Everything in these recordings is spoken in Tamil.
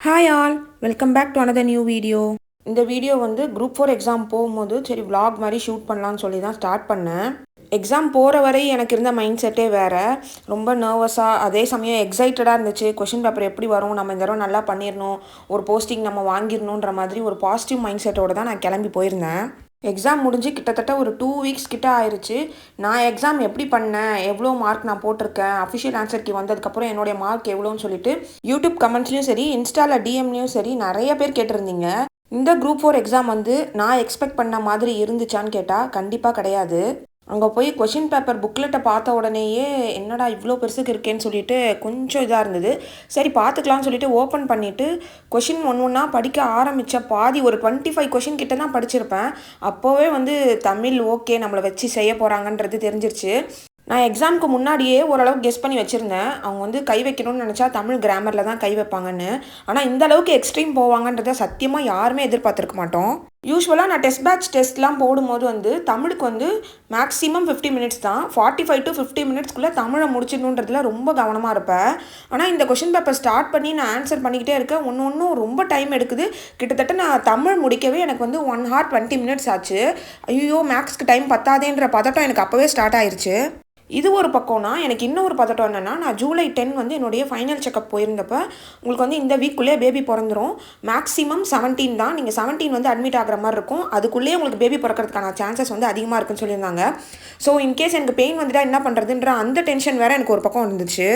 Hi all welcome back to another new video இந்த வீடியோ வந்து குரூப் ஃபோர் எக்ஸாம் போகும்போது சரி விலாக் மாதிரி ஷூட் பண்ணலான்னு சொல்லி தான் ஸ்டார்ட் பண்ணேன். எக்ஸாம் போகிற வரை எனக்கு இருந்த மைண்ட் செட்டே வேறு. ரொம்ப நர்வஸாக அதே சமயம் எக்ஸைட்டடாக இருந்துச்சு. கொஷின் பேப்பர் எப்படி வரும் நம்ம இந்த தடவை நல்லா பண்ணிடணும் ஒரு போஸ்டிங் நம்ம வாங்கிடணுன்ற மாதிரி ஒரு பாசிட்டிவ் மைண்ட் செட்டோடு தான் நான் கிளம்பி போயிருந்தேன். எக்ஸாம் முடிஞ்சு கிட்டத்தட்ட ஒரு டூ வீக்ஸ் கிட்ட ஆயிருச்சு. நான் எக்ஸாம் எப்படி பண்ணேன்? எவ்வளோ மார்க் நான் போட்டிருக்கேன்? அஃபிஷியல் ஆன்சர் வந்ததுக்கப்புறம் என்னுடைய மார்க் எவ்வளோன்னு சொல்லிட்டு யூடியூப் கமெண்ட்ஸ்லையும் சரி இன்ஸ்டாவில் டிஎம்லையும் சரி நிறைய பேர் கேட்டிருந்தீங்க. இந்த குரூப் ஃபோர் எக்ஸாம் வந்து நான் எக்ஸ்பெக்ட் பண்ண மாதிரி இருந்துச்சான்னு கேட்டால் கண்டிப்பாக கிடையாது. அங்கே போய் கொஷின் பேப்பர் புக்லெட்டை பார்த்த உடனேயே என்னடா இவ்வளோ பெருசுக்கு இருக்கேன்னு சொல்லிட்டு கொஞ்சம் இதாக இருந்தது. சரி பார்த்துக்கலாம்னு சொல்லிட்டு ஓப்பன் பண்ணிவிட்டு கொஷின் ஒன்று ஒன்றா படிக்க ஆரம்பித்த பாதி ஒரு டுவெண்ட்டி ஃபைவ் கொஷின் கிட்ட தான் படிச்சிருப்பேன். அப்போவே வந்து தமிழ் ஓகே நம்மளை வச்சு செய்ய போகிறாங்கன்றது தெரிஞ்சிருச்சு. நான் எக்ஸாமுக்கு முன்னாடியே ஓரளவுக்கு கெஸ் பண்ணி வச்சுருந்தேன். அவங்க வந்து கை வைக்கணும்னு நினச்சா தமிழ் கிராமரில் தான் கை வைப்பாங்கன்னு. ஆனால் இந்த அளவுக்கு எக்ஸ்ட்ரீம் போவாங்கன்றத சத்தியமாக யாருமே எதிர்பார்த்துருக்க மாட்டோம். யூஸ்வலாக நான் டெஸ்ட் பேட்ச் டெஸ்ட்லாம் போடும்போது வந்து தமிழுக்கு வந்து மேக்ஸிமம் ஃபிஃப்டி மினிட்ஸ் தான். ஃபார்ட்டி ஃபைவ் டு ஃபிஃப்டி மினிட்ஸ்க்குள்ளே தமிழை முடிச்சிடணுன்றதுல ரொம்ப கவனமாக இருப்பேன் ஆனால் இந்த கொஷின் பேப்பர் ஸ்டார்ட் பண்ணி நான் ஆன்சர் பண்ணிக்கிட்டே இருக்கேன். ஒன்று ஒன்றும் ரொம்ப டைம் எடுக்குது. கிட்டத்தட்ட நான் தமிழ் முடிக்கவே எனக்கு வந்து ஒன் ஹார் டுவெண்ட்டி மினிட்ஸ் ஆச்சு. ஐயோ மேக்ஸ்க்கு டைம் பத்தாதேன்ற பதட்டம் எனக்கு அப்போவே ஸ்டார்ட் ஆயிடுச்சு இது ஒரு பக்கம்னா எனக்கு இன்னொரு பதட்டம் என்னென்னா நான் ஜூலை டென் வந்து என்னுடைய ஃபைனல் செக்கப் போயிருந்தப்ப உங்களுக்கு வந்து இந்த வீக்குள்ளே பேபி பிறந்துரும். மேக்ஸிமம் செவன்டீன் தான். நீங்கள் செவன்டீன் வந்து அட்மிட் ஆகிற மாதிரி இருக்கும். அதுக்குள்ளேயே உங்களுக்கு பேபி பிறக்கிறதுக்கான சான்சஸ் வந்து அதிகமாக இருக்குன்னு சொல்லியிருந்தாங்க. ஸோ இன்கேஸ் எனக்கு பெயின் வந்துட்டா என்ன பண்ணுறதுன்ற அந்த டென்ஷன் வேறு எனக்கு ஒரு பக்கம் இருந்துச்சு.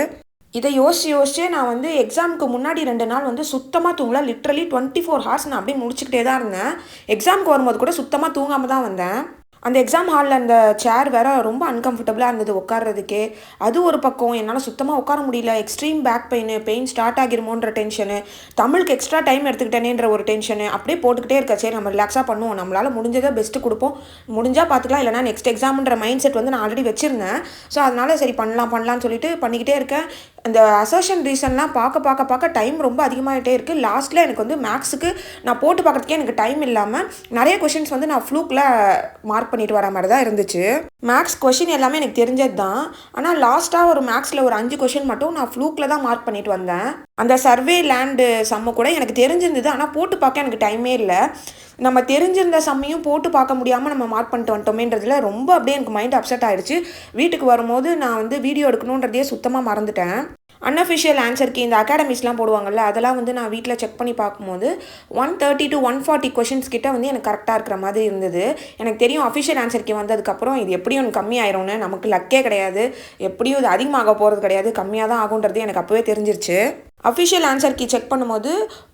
இதை யோசிச்சு யோசிச்சு நான் வந்து எக்ஸாமுக்கு முன்னாடி ரெண்டு நாள் வந்து சுத்தமாக தூங்கல. லிட்ரலி டுவெண்ட்டி ஃபோர் ஹவர்ஸ் நான் அப்படியே முடிச்சுக்கிட்டே தான் இருந்தேன். எக்ஸாமுக்கு வரும்போது கூட சுத்தமாக தூங்காமல் தான் வந்தேன். அந்த எக்ஸாம் ஹாலில் அந்த சேர் வேற ரொம்ப அன்கம்ஃபர்டபுளாக இருந்தது உட்கார்றதுக்கே. அது ஒரு பக்கம். என்னால் சுத்தமாக உட்கார முடியல. Extreme back pain pain start ஆகிருமோன்ற tension தமிழுக்கு எக்ஸ்ட்ரா டைம் எடுத்துக்கிட்டேனேன்ற ஒரு டென்ஷனு அப்படியே போட்டுக்கிட்டே இருக்கா. சரி நம்ம ரிலாக்ஸாக பண்ணுவோம். நம்மளால் முடிஞ்சதை பெஸ்ட்டு கொடுப்போம். முடிஞ்சால் பார்த்துக்கலாம் இல்லைனா நெக்ஸ்ட் எக்ஸாம்ன்ற மைண்ட் செட் வந்து நான் ஆல்ரெடி வச்சுருந்தேன். ஸோ அதனால் சரி பண்ணலாம் பண்ணலாம்னு சொல்லிட்டு பண்ணிக்கிட்டே இருக்கேன். அந்த அசர்ஷன் ரீசன்லாம் பார்க்க பார்க்க பார்க்க டைம் ரொம்ப அதிகமாகிட்டே இருக்குது லாஸ்ட்டில் எனக்கு வந்து மேக்ஸுக்கு நான் போட்டு பார்க்கறதுக்கே எனக்கு டைம் இல்லாமல் நிறைய கொஷின்ஸ் வந்து நான் ஃப்ளூக்கில் மார்க் பண்ணிட்டு வர மாதிரி தான் இருந்துச்சு. மேக்ஸ் கொஷின் எல்லாமே எனக்கு தெரிஞ்சது தான். ஆனால் லாஸ்ட்டாக ஒரு மேக்ஸில் ஒரு அஞ்சு கொஷின் மட்டும் நான் ஃப்ளூக்கில் தான் மார்க் பண்ணிட்டு வந்தேன். அந்த சர்வே லேண்டு சம்மு கூட எனக்கு தெரிஞ்சிருந்தது ஆனால் போட்டு பார்க்க எனக்கு டைமே இல்லை. நம்ம தெரிஞ்சிருந்த சம்மையும் போட்டு பார்க்க முடியாமல் நம்ம மார்க் பண்ணிட்டு வந்துட்டோமேன்றதுல ரொம்ப அப்படியே எனக்கு மைண்ட் அப்செட் ஆயிடுச்சு. வீட்டுக்கு வரும்போது நான் வந்து வீடியோ எடுக்கணுன்றதையே சுத்தமாக மறந்துட்டேன். அன்அஃபிஷியல் ஆன்சருக்கு இந்த அகாடமிஸ்லாம் போடுவாங்கல்ல அதெல்லாம் வந்து நான் வீட்டில் செக் பண்ணி பார்க்கும்போது one thirty to one forty questions கிட்ட வந்து எனக்கு கரெக்டாக இருக்கிற மாதிரி இருந்தது. எனக்கு தெரியும் அஃபிஷியல் ஆன்சருக்கு வந்ததுக்கப்புறம் இது எப்படியும் எனக்கு கம்மியாயிரும்னு நமக்கு லக்கே கிடையாது. எப்படியும் இது அதிகமாக போகிறது கிடையாது கம்மியாக தான் ஆகுன்றது எனக்கு அப்போவே தெரிஞ்சிருச்சு. அஃபிஷியல் ஆன்சர் கீ செக் பண்ணும்போது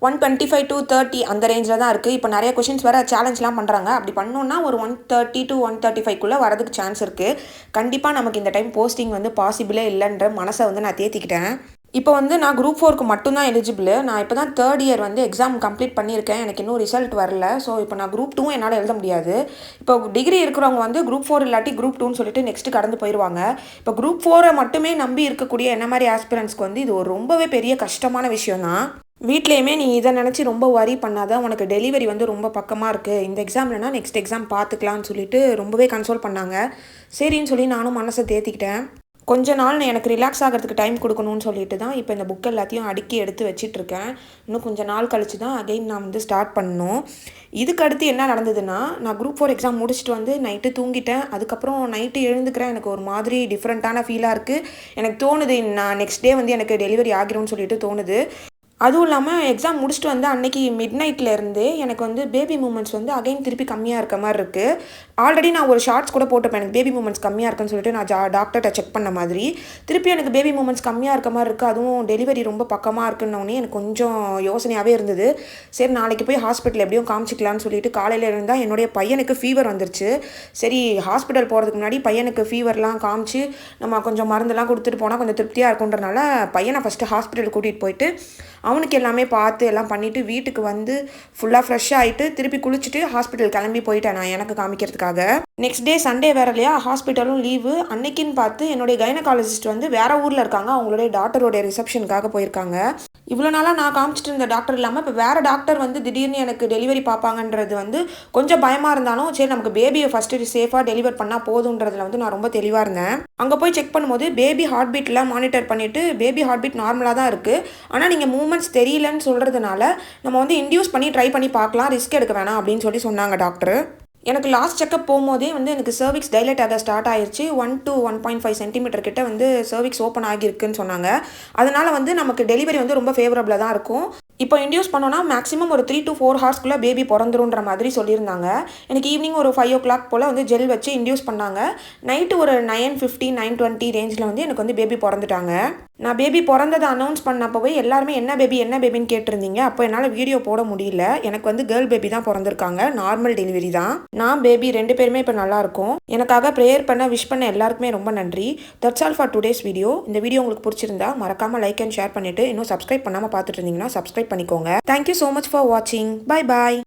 one twenty five to thirty அந்த ரேஞ்சில் தான் இருக்குது இப்போ நிறைய கொஷின்ஸ் வேறு சேலஞ்ச்லாம் பண்ணுறாங்க அப்படி பண்ணோன்னா ஒரு one thirty to one thirty ஃபைவ்க்குள்ளே வரதுக்கு சான்ஸ் இருக்குது கண்டிப்பாக நமக்கு இந்த டைம் போஸ்டிங் வந்து பாசிபிளே இல்லைன்ற மனசை வந்து நான் தேத்திக்கிட்டேன். இப்போ வந்து நான் குரூப் ஃபோருக்கு மட்டும்தான் எலிஜிபிள் நான் இப்போ தான் தேர்ட் இயர் வந்து எக்ஸாம் கம்ப்ளீட் பண்ணியிருக்கேன். எனக்கு இன்னும் ரிசல்ட் வரல. ஸோ இப்போ நான் குரூப் டூ என்னால் எழுத முடியாது. இப்போ டிகிரி இருக்கிறவங்க வந்து குரூப் ஃபோர் இல்லாட்டி குரூப் டூன்னு சொல்லிட்டு நெக்ஸ்ட் கடந்து போயிடுவாங்க இப்போ குரூப் ஃபோரை மட்டுமே நம்பி இருக்கக்கூடிய என்ன மாதிரி ஆஸ்பிரன்ஸ்க்கு வந்து இது ஒரு ரொம்பவே பெரிய கஷ்டமான விஷயம் தான் வீட்லேயுமே நீ இதை நினச்சி ரொம்ப வரி பண்ணாத. உனக்கு டெலிவரி வந்து ரொம்ப பக்கமாக இருக்குது இந்த எக்ஸாம்லனா நெக்ஸ்ட் எக்ஸாம் பார்த்துக்கலான்னு சொல்லிட்டு ரொம்பவே கன்சோல் பண்ணாங்க. சரின்னு சொல்லி நானும் மனசை தேத்திக்கிட்டேன். கொஞ்ச நாள் எனக்கு ரிலாக்ஸ் ஆகிறதுக்கு டைம் கொடுக்கணும்னு சொல்லிட்டு தான் இப்போ இந்த புக் எல்லாத்தையும் அடுக்கி எடுத்து வச்சிட்ருக்கேன். இன்னும் கொஞ்சம் நாள் கழித்து தான் அகைன் நான் வந்து ஸ்டார்ட் பண்ணணும். இதுக்கு அடுத்து என்ன நடந்ததுன்னா நான் குரூப் ஃபோர் எக்ஸாம் முடிச்சுட்டு வந்து நைட்டு தூங்கிட்டேன். அதுக்கப்புறம் நைட்டு எழுந்துக்கிறேன். எனக்கு ஒரு மாதிரி டிஃப்ரெண்ட்டான ஃபீலாக இருக்குது எனக்கு தோணுது நான் நெக்ஸ்ட் டே வந்து எனக்கு டெலிவரி ஆகிரும்னு சொல்லிட்டு தோணுது. அதுவும் இல்லாமல் எக்ஸாம் முடிச்சுட்டு வந்து அன்னைக்கு மிட் நைட்டில் எனக்கு வந்து பேபி மூமெண்ட்ஸ் வந்து அகைன் திருப்பி கம்மியாக இருக்க மாதிரி இருக்குது ஆல்ரெடி நான் ஒரு ஷார்ட்ஸ் கூட போட்டுப்பேன். எனக்கு பேபி மூமெண்ட்ஸ் கம்மியாக இருக்குன்னு சொல்லிட்டு நான் ஜா டாக்டர்கிட்ட செக் பண்ண மாதிரி. திருப்பி எனக்கு பேபி மூமெண்ட்ஸ் கம்மியாக இருக்க மாதிரி இருக்குது அதுவும் டெலிவரி ரொம்ப பக்கமாக இருக்குன்னொடனே எனக்கு கொஞ்சம் யோசனையாகவே இருந்தது. சரி நாளைக்கு போய் ஹாஸ்பிட்டல் எப்படியும் காமிச்சிக்கலாம்னு சொல்லிட்டு காலையில் இருந்தால் என்னுடைய பையனுக்கு ஃபீவர் வந்துருச்சு. சரி ஹாஸ்பிட்டல் போகிறதுக்கு முன்னாடி பையனுக்கு ஃபீவர்லாம் காமிச்சு நம்ம கொஞ்சம் மருந்தெல்லாம் கொடுத்துட்டு போனால் கொஞ்சம் திருப்தியாக இருக்குன்றனால பையனை ஃபஸ்ட்டு ஹாஸ்பிட்டல் கூட்டிகிட்டு போயிட்டு அவனுக்கு எல்லாமே பார்த்து எல்லாம் பண்ணிவிட்டு வீட்டுக்கு வந்து ஃபுல்லாக ஃப்ரெஷ் ஆகிட்டு திருப்பி குளிச்சுட்டு ஹாஸ்பிட்டல் கிளம்பி போயிட்டேன் நான் எனக்கு காமிக்கிறதுக்காக. ட்ரீட்மெண்ட்காக நெக்ஸ்ட் டே சண்டே வேற இல்லையா? ஹாஸ்பிட்டலும் லீவு அன்னைக்குன்னு பார்த்து என்னுடைய கைனகாலஜிஸ்ட் வந்து வேற ஊரில் இருக்காங்க. அவங்களுடைய டாக்டருடைய ரிசப்ஷனுக்காக போயிருக்காங்க. இவ்வளோ நாளாக நான் காமிச்சிட்டு இருந்த டாக்டர் இல்லாமல் இப்போ வேறு டாக்டர் வந்து திடீர்னு எனக்கு டெலிவரி பார்ப்பாங்கன்றது வந்து கொஞ்சம் பயமாக இருந்தாலும் சரி நமக்கு பேபியை ஃபஸ்ட்டு சேஃபாக டெலிவர் பண்ணால் போதுன்றதுல வந்து நான் ரொம்ப தெளிவாக இருந்தேன். அங்கே போய் செக் பண்ணும்போது பேபி ஹார்ட் பீட்லாம் மானிட்டர் பண்ணிவிட்டு பேபி ஹார்ட் பீட் நார்மலாக தான் இருக்குது ஆனால் நீங்கள் மூமெண்ட்ஸ் தெரியலன்னு சொல்கிறதுனால நம்ம வந்து இன்டியூஸ் பண்ணி ட்ரை பண்ணி பார்க்கலாம். ரிஸ்க் எடுக்க வேணாம் அப்படின்னு சொல்லி சொன்னாங்க டாக்டர் எனக்கு லாஸ்ட் செக்கப் போகும்போதே வந்து எனக்கு சர்விக்ஸ் டைலேட் ஆக ஸ்டார்ட் ஆயிடுச்சு one to one point five centimetre கிட்ட வந்து சர்விக்ஸ் ஓப்பன் ஆகியிருக்குன்னு சொன்னாங்க. அதனால வந்து நமக்கு டெலிவரி வந்து ரொம்ப ஃபேவரபிளாக தான் இருக்கும். இப்போ இன்டியூஸ் பண்ணோன்னா மேக்ஸிமம் ஒரு த்ரீ டு ஃபோர் ஹார்ஸ்க்குள்ளே பேபி பிறந்துருன்ற மாதிரி சொல்லியிருந்தாங்க. எனக்கு ஈவினிங் ஒரு ஃபைவ் ஓ கிளாக் போல் வந்து ஜெல் வச்சு இன்டியூஸ் பண்ணாங்க. நைட்டு ஒரு நைன் ஃபிஃப்டி நைன் டுவெண்ட்டி ரேஞ்சில் வந்து எனக்கு வந்து பேபி பிறந்துட்டாங்க. நான் பேபி பிறந்ததை அனௌன்ஸ் பண்ணப்போவே எல்லாருமே என்ன பேபி என்ன பேபின்னு கேட்டிருந்தீங்க. அப்போ என்னால் வீடியோ போட முடியல. எனக்கு வந்து கேர்ள் பேபி தான் பிறந்திருக்காங்க. நார்மல் டெலிவரி தான். நான் பேபி ரெண்டு பேருமே இப்போ நல்லா இருக்கும். எனக்காக ப்ரேயர் பண்ண விஷ் பண்ண எல்லாருக்குமே ரொம்ப நன்றி. That's all for today's video இந்த வீடியோ உங்களுக்கு பிடிச்சிருந்தா மறக்காம லைக் அண்ட் ஷேர் பண்ணிட்டு இன்னும் சப்ஸ்கிரைப் பண்ணாமல் பார்த்துட்டு இருந்தீங்கன்னா சப்ஸ்கிரைப் பண்ணிக்கோங்க. Thank you so much for வாட்சிங் பை பாய்